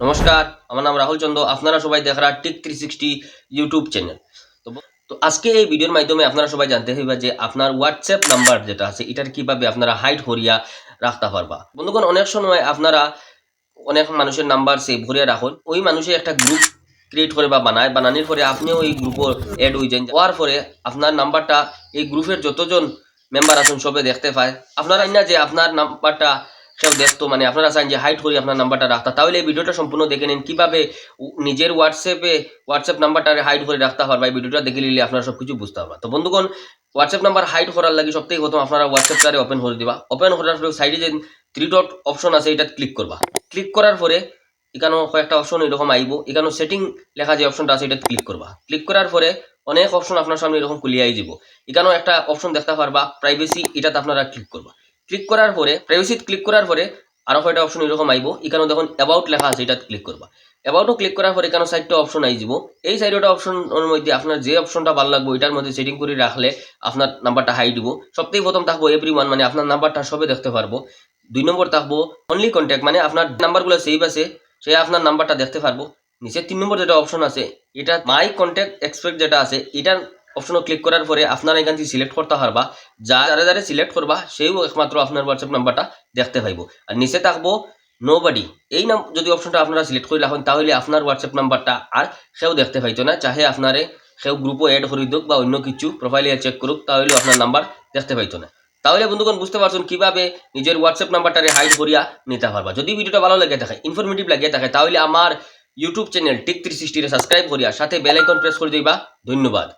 নমস্কার, আমার নাম রাহুল চন্দ্র। আপনারা সবাই দেখরা tick three sixty YouTube channel তো তো আজকে এই ভিডিওর মাধ্যমে আপনারা সবাই জানতে হইবা যে আপনার হোয়াটসঅ্যাপ নাম্বার যেটা আছে, এটার কীভাবে আপনারা হাইড করিয়া রাখতে পারবা। বন্ধুগণ, অনেক সময় আপনারা অনেক মানুষের নাম্বার সেভ করিয়া রাখুন। ওই মানুষের একটা গ্রুপ ক্রিয়েট করে বা বানায়, বানানোর পরে আপনিও ওই গ্রুপের অ্যাড হয়ে যান। হওয়ার পরে আপনার নাম্বারটা এই গ্রুপের যতজন মেম্বার আছেন, সবে দেখতে পায়। আপনারা না যে আপনার নাম্বারটা কেউ দেখতো মানে আপনারা চান যে হাইট করি আপনার নাম্বারটা রাখতা তাহলে এই ভিডিওটা সম্পূর্ণ দেখে নিন। কীভাবে নিজের হোয়াটসঅ্যাপে হোয়াটসঅ্যাপ নাম্বারটা হাইড করে রাখতে পারবা এই ভিডিওটা দেখে নিলে আপনারা সব কিছু বুঝতে পারবা তো বন্ধুগণ হোয়াটসঅ্যাপ নাম্বার হাইড করার লাগে সবথেকে প্রথম আপনারা হোয়াটসঅ্যাপটারে ওপেন করে দিবা। ওপেন করার পরে সাইডে যে থ্রি ডট অপশন আছে এটা ক্লিক করবা। ক্লিক করার পরে এখানেও কয়েকটা অপশন এরকম আইব। এখানেও সেটিং লেখা যে অপশনটা আছে এটা ক্লিক করবা। ক্লিক করার পরে অনেক অপশন আপনার সামনে এরকম খুলিয়াই যাব এখানেও একটা অপশন দেখতে পারবা প্রাইভেসি এটাতে আপনারা ক্লিক করবা। ক্লিক করার পরে প্রাইভেসি ক্লিক করার পরে আরও কয়টা অপশন এরকম আইব। এখানেও দেখুন অ্যাবাউট লেখা আছে এটা ক্লিক করবা। অ্যাবাউটও ক্লিক করার পরে এখানে সাইডটা অপশন আই যাব এই সাইডটা অপশনের মধ্যে আপনার যে অপশনটা ভালো লাগবে এটার মধ্যে সেটিং করে রাখলে আপনার নাম্বারটা হাই দিব। সবথেকে প্রথম থাকব এভরি ওয়ান মানে আপনার নাম্বারটা সবে দেখতে পারব। দুই নম্বর থাকব অনলি কন্ট্যাক্ট মানে আপনার নাম্বারগুলো সেভ আছে, সে আপনার নাম্বারটা দেখতে পারব। নিচে তিন নম্বর যেটা অপশন আছে, এটা মাই কন্ট্যাক্ট এক্সপেক্ট যেটা আছে, এটার অপশনও ক্লিক করার পরে আপনারা এখান থেকে সিলেক্ট করতে পারবা। যা যারা যারা সিলেক্ট করবা সেও একমাত্র আপনার হোয়াটসঅ্যাপ নাম্বারটা দেখতে পাইব। আর নিচে থাকব নোবডি এই নাম, যদি অপশনটা আপনারা সিলেক্ট করে রাখেন, তাহলে আপনার হোয়াটসঅ্যাপ নাম্বারটা আর সেও দেখতে পাইতো না। চাহে আপনারে সেও গ্রুপও এড করে দিক বা অন্য কিছু প্রোফাইলে চেক করুক তাহলে আপনার নাম্বার দেখতে পাইতো না। তাহলে বন্ধুগণ, বুঝতে পারছেন কীভাবে নিজের হোয়াটসঅ্যাপ নাম্বারটারে হাইড করিয়া নিতে পারবা। যদি ভিডিওটা ভালো লাগে থাকে ইনফরমেটিভ লাগে থাকে, তাহলে আমার ইউটিউব চ্যানেল টিক থ্রি সিক্সটিরে সাবস্ক্রাইব করিয়া, সাথে বেল আইকন প্রেস করে দিবা। ধন্যবাদ।